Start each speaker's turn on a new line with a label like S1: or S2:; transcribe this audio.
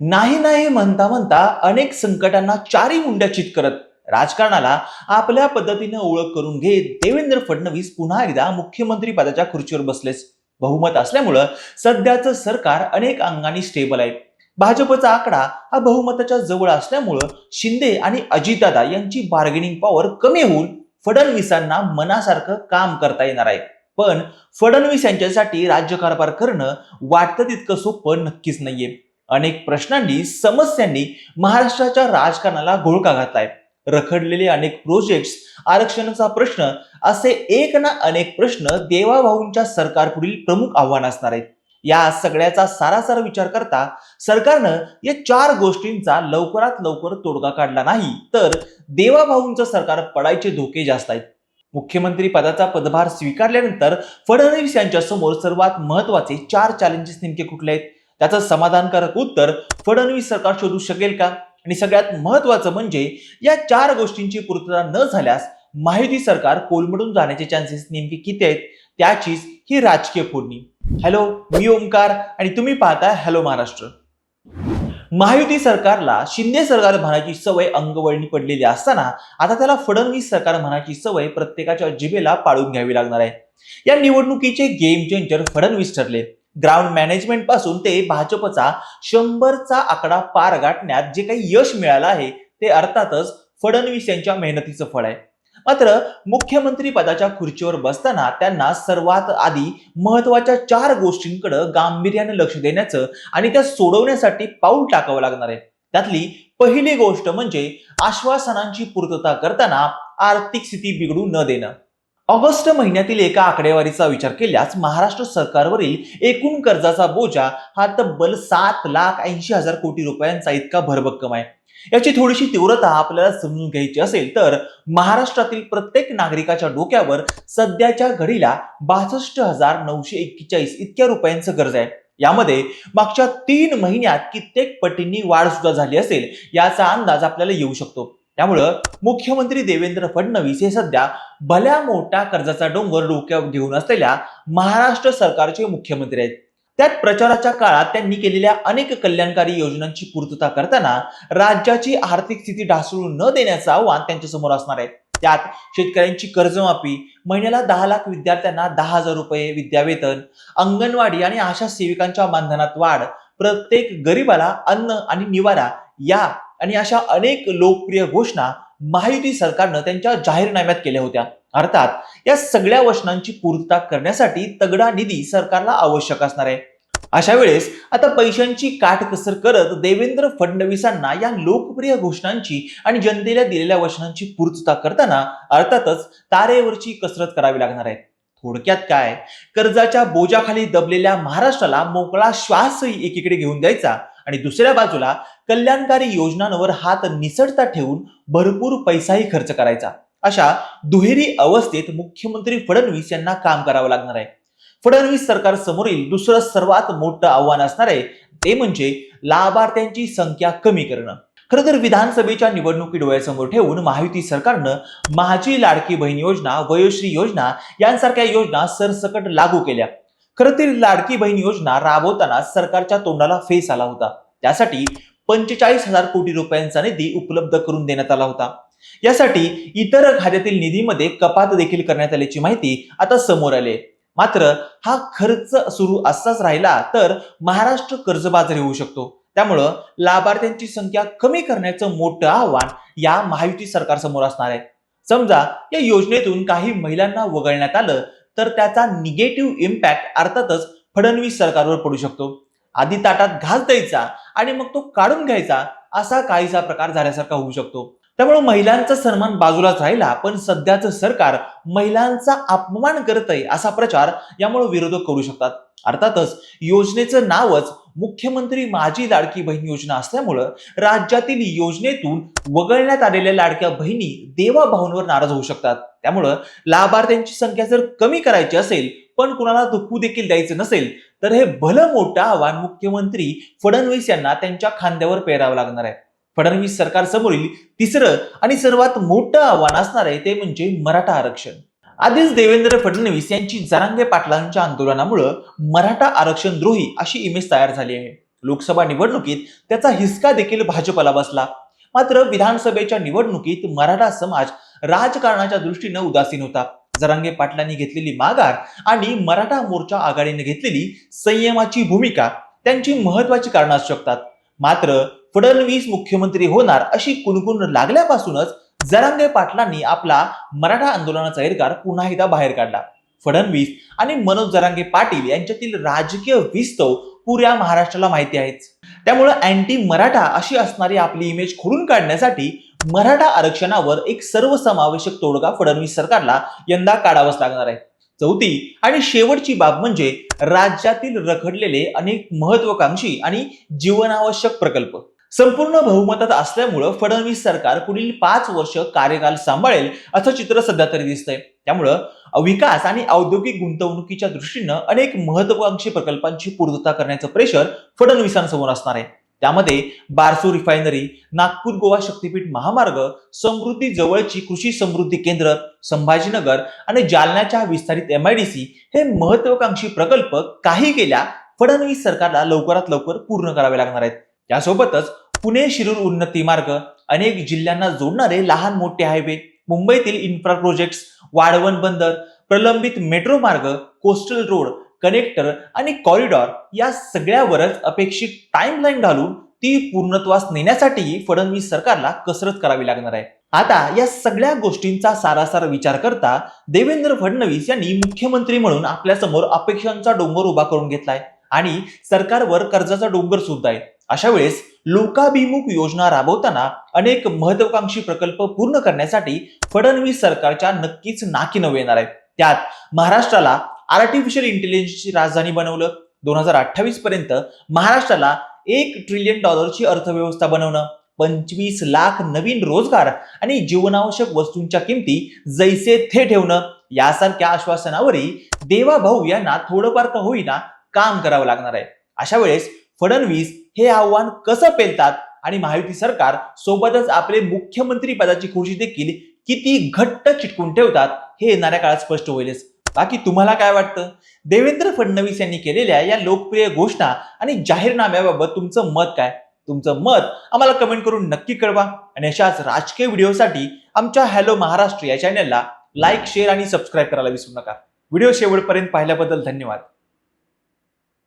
S1: नाही नाही म्हणता म्हणता अनेक संकटांना चारी मुंड्या चित करत राजकारणाला आपल्या पद्धतीने ओळख करून घेत देवेंद्र फडणवीस पुन्हा एकदा मुख्यमंत्री पदाच्या खुर्चीवर बसलेच. बहुमत असल्यामुळं सध्याचं सरकार अनेक अंगाने स्टेबल आहे. भाजपचा आकडा हा बहुमताच्या जवळ असल्यामुळं शिंदे आणि अजितदादा यांची बार्गेनिंग पॉवर कमी होऊन फडणवीसांना मनासारखं काम करता येणार आहे. पण फडणवीस यांच्यासाठी राज्यकारभार करणं वाटतं तितकं सोपं नक्कीच नाहीये. अनेक प्रश्नांनी समस्यांनी महाराष्ट्राच्या राजकारणाला घोळका घातलाय. रखडलेले अनेक प्रोजेक्ट्स आरक्षणाचा प्रश्न असे एक ना अनेक प्रश्न देवाभाऊंच्या सरकारपुढील प्रमुख आव्हान असणार आहेत. या सगळ्याचा सारासार विचार करता सरकारनं या चार गोष्टींचा लवकरात लवकर तोडगा काढला नाही तर देवाभाऊंचं सरकार पडायचे धोके जास्त आहेत. मुख्यमंत्री पदाचा पदभार स्वीकारल्यानंतर फडणवीस यांच्या समोर सर्वात महत्त्वाचे चार चॅलेंजेस नेमके कुठले आहेत? त्याचं समाधानकारक उत्तर फडणवीस सरकार शोधू शकेल का? आणि सगळ्यात महत्वाचं म्हणजे या चार गोष्टींची पूर्तता न झाल्यास माहिती सरकार कोलमडून जाण्याचे चान्सेस नेमके किती आहेत? त्याचीच ही राजकीय फोडणी. हॅलो मी ओमकार आणि तुम्ही पाहताय हॅलो महाराष्ट्र. महायुती सरकारला शिंदे सरकार म्हणायची सवय अंगवळणी पडलेली असताना आता त्याला फडणवीस सरकार म्हणायची सवय प्रत्येकाच्या जिभेला पाळून घ्यावी लागणार आहे. या निवडणुकीचे गेम चेंजर फडणवीस ठरले. ग्राउंड मॅनेजमेंटपासून ते भाजपचा शंभरचा आकडा पार गाठण्यात जे काही यश मिळालं आहे ते अर्थातच फडणवीस यांच्या मेहनतीचं फळ आहे. मात्र मुख्यमंत्री पदाच्या खुर्चीवर बसताना त्यांना सर्वात आधी महत्त्वाच्या चार गोष्टींकडे गांभीर्याने लक्ष देण्याचं आणि त्या सोडवण्यासाठी पाऊल टाकावं लागणार आहे. त्यातली पहिली गोष्ट म्हणजे आश्वासनांची पूर्तता करताना आर्थिक स्थिती बिघडू न देणं. ऑगस्ट महिन्यातील एका आकडेवारीचा विचार केल्यास महाराष्ट्र सरकारवरील एकूण कर्जाचा बोजा हा तब्बल सात लाख ऐंशी हजार कोटी रुपयांचा इतका भरभक्कम आहे. याची थोडीशी तीव्रता आपल्याला समजून घ्यायची असेल तर महाराष्ट्रातील प्रत्येक नागरिकाच्या डोक्यावर सध्याच्या घडीला बासष्ट हजार नऊशे एक्केचाळीस इतक्या रुपयांचं कर्ज आहे. यामध्ये मागच्या तीन महिन्यात कित्येक पटींनी वाढ सुद्धा झाली असेल याचा अंदाज आपल्याला येऊ शकतो. त्यामुळं मुख्यमंत्री देवेंद्र फडणवीस हे सध्या भल्या मोठ्या कर्जाचा डोंगर डोक्यावर घेऊन असलेल्या महाराष्ट्र सरकारचे मुख्यमंत्री आहेत. त्यात प्रचाराच्या काळात त्यांनी केलेल्या अनेक कल्याणकारी योजनांची पूर्तता करताना राज्याची आर्थिक स्थिती ढासळून न देण्याचं आव्हान त्यांच्यासमोर असणार आहे. त्यात शेतकऱ्यांची कर्जमाफी महिन्याला दहा लाख विद्यार्थ्यांना दहा हजार रुपये विद्यावेतन अंगणवाडी आणि आशा सेविकांच्या मानधनात वाढ प्रत्येक गरीबाला अन्न आणि निवारा या आणि अशा अनेक लोकप्रिय घोषणा महायुती सरकारनं त्यांच्या जाहीरनाम्यात केल्या होत्या. अर्थात या सगळ्या वचनांची पूर्तता करण्यासाठी तगडा निधी सरकारला आवश्यक असणार आहे. अशा वेळेस आता पैशांची काटकसर करत देवेंद्र फडणवीसांना या लोकप्रिय घोषणांची आणि जनतेला दिलेल्या वचनांची पूर्तता करताना अर्थातच तारेवरची कसरत करावी लागणार आहे. थोडक्यात काय? कर्जाच्या बोजाखाली दबलेल्या महाराष्ट्राला मोकळा श्वासही एकीकडे घेऊन द्यायचा आणि दुसऱ्या बाजूला कल्याणकारी योजनांवर हात निसटता ठेवून भरपूर पैसाही खर्च करायचा. अशा दुहेरी अवस्थेत मुख्यमंत्री फडणवीस यांना काम करावं लागणार आहे. फडणवीस सरकार समोरील दुसरं सर्वात मोठं आव्हान असणार आहे ते म्हणजे लाभार्थ्यांची संख्या कमी करणं. खरं तर विधानसभेच्या निवडणुकी डोळ्यासमोर ठेवून महायुती सरकारनं माझी लाडकी बहीण योजना वयोश्री योजना यांसारख्या योजना सरसकट लागू केल्या. खरं तर लाडकी बहीण योजना राबवताना सरकारच्या तोंडाला फेस आला होता. त्यासाठी पंचेचाळीस हजार कोटी रुपयांचा निधी उपलब्ध करून देण्यात आला होता. यासाठी इतर खात्यातील निधीमध्ये कपात देखील करण्यात आल्याची माहिती आता समोर आली मात्र हा खर्च सुरू असाच राहिला तर महाराष्ट्र कर्जबाजारी होऊ शकतो. त्यामुळं लाभार्थ्यांची संख्या कमी करण्याचं मोठं आव्हान या महायुती सरकारसमोर असणार आहे. समजा या योजनेतून काही महिलांना वगळण्यात आलं तर त्याचा निगेटिव्ह इम्पॅक्ट अर्थातच फडणवीस सरकारवर पडू शकतो. आधी ताटात घास द्यायचा आणि मग तो काढून घ्यायचा असा काहीसा प्रकार झाल्यासारखा होऊ शकतो. त्यामुळे महिलांचा सन्मान बाजूलाच राहिला पण सध्याचं सरकार महिलांचा अपमान करत आहे असा प्रचार यामुळे विरोधक करू शकतात. अर्थातच योजनेचं नावच मुख्यमंत्री माझी लाडकी बहीण योजना असल्यामुळं राज्यातील योजनेतून वगळण्यात आलेल्या लाडक्या बहिणी देवाभाऊंवर नाराज होऊ शकतात. त्यामुळं लाभार्थ्यांची संख्या जर कमी करायची असेल पण कुणाला दुखू देखील द्यायचं नसेल तर हे भलं मोठं आव्हान मुख्यमंत्री फडणवीस यांना त्यांच्या खांद्यावर पेरावं लागणार आहे. फडणवीस सरकार समोरील तिसरं आणि सर्वात मोठं आव्हान असणार आहे ते म्हणजे मराठा आरक्षण. आधीच देवेंद्र फडणवीस यांची जरांगे पाटलांच्या आंदोलनामुळं मराठा आरक्षण द्रोही अशी इमेज तयार झाली आहे. लोकसभा निवडणुकीत त्याचा हिसका देखील भाजपला बसला. मात्र विधानसभेच्या निवडणुकीत मराठा समाज राजकारणाच्या दृष्टीनं उदासीन होता. जरांगे पाटलांनी घेतलेली माघार आणि मराठा मोर्चा आघाडीने घेतलेली संयमाची भूमिका त्यांची महत्वाची कारणं असू शकतात. मात्र फडणवीस मुख्यमंत्री होणार अशी कुणकुण लागल्यापासूनच जरांगे पाटलांनी आपला मराठा आंदोलनाचा एरकार पुन्हा एकदा बाहेर काढला. फडणवीस आणि मनोज जरांगे पाटील यांच्यातील राजकीय विस्तव पुऱ्या महाराष्ट्राला माहिती आहेच त्यामुळे अँटी मराठा अशी असणारी आपली इमेज खोडून काढण्यासाठी मराठा आरक्षणावर एक सर्वसमावेशक तोडगा फडणवीस सरकारला यंदा काढावाच लागणार आहे. चौथी आणि शेवटची बाब म्हणजे राज्यातील रखडलेले अनेक महत्वाकांक्षी आणि जीवनावश्यक प्रकल्प. संपूर्ण बहुमतात असल्यामुळं फडणवीस सरकार पुढील पाच वर्ष कार्यकाल सांभाळेल असं चित्र सध्या तरी दिसतंय. त्यामुळं विकास आणि औद्योगिक गुंतवणुकीच्या दृष्टीनं अनेक महत्वाकांक्षी प्रकल्पांची पूर्तता करण्याचं प्रेशर फडणवीसांसमोर असणार आहे. त्यामध्ये बारसू रिफायनरी नागपूर गोवा शक्तीपीठ महामार्ग समृद्धी जवळची कृषी समृद्धी केंद्र संभाजीनगर आणि जालन्याच्या विस्तारित एम आय डी सी हे महत्वाकांक्षी प्रकल्प काही केल्या फडणवीस सरकारला लवकरात लवकर पूर्ण करावे लागणार आहेत. यासोबतच पुणे शिरूर उन्नती मार्ग अनेक जिल्ह्यांना जोडणारे लहान मोठे हायवे मुंबईतील इन्फ्रा प्रोजेक्ट्स वाढवण बंदर प्रलंबित मेट्रो मार्ग कोस्टल रोड कनेक्टर आणि कॉरिडॉर या सगळ्यावरच अपेक्षित टाइमलाईन घालून ती पूर्णत्वास नेण्यासाठीही फडणवीस सरकारला कसरत करावी लागणार आहे. आता या सगळ्या गोष्टींचा सारासार विचार करता देवेंद्र फडणवीस यांनी मुख्यमंत्री म्हणून आपल्यासमोर अपेक्षांचा डोंगर उभा करून घेतलाय आणि सरकारवर कर्जाचा डोंगर सुद्धा आहे. अशा वेळेस लोकाभिमुख योजना राबवताना अनेक महत्वाकांक्षी प्रकल्प पूर्ण करण्यासाठी फडणवीस सरकारच्या नक्कीच नाकी नव येणार आहेत. त्यात महाराष्ट्राला आर्टिफिशियल इंटेलिजन्सची राजधानी बनवलं. दोन हजार अठ्ठावीस पर्यंत महाराष्ट्राला एक ट्रिलियन डॉलरची अर्थव्यवस्था बनवणं. पंचवीस लाख नवीन रोजगार आणि जीवनावश्यक वस्तूंच्या किमती जैसे थे ठेवणं. यासारख्या आश्वासनावरही देवाभाऊ यांना थोडंफार का होईना काम करावं लागणार आहे. अशा वेळेस फडणवीस हे आव्हान कसं पेलतात? आणि महायुती सरकार सोबतच आपले मुख्यमंत्री पदाची खुर्ची देखील किती घट्ट चिटकून ठेवतात हे येणाऱ्या काळात स्पष्ट होईलच. बाकी तुम्हाला काय वाटतं? देवेंद्र फडणवीस यांनी केलेल्या या लोकप्रिय घोषणा आणि जाहीरनाम्याबाबत तुमचं मत काय? तुमचं मत आम्हाला कमेंट करून नक्की कळवा. आणि अशाच राजकीय व्हिडिओसाठी आमच्या हॅलो महाराष्ट्र या चॅनलला लाईक शेअर आणि सबस्क्राईब करायला विसरू नका. व्हिडिओ शेवटपर्यंत पाहिल्याबद्दल धन्यवाद.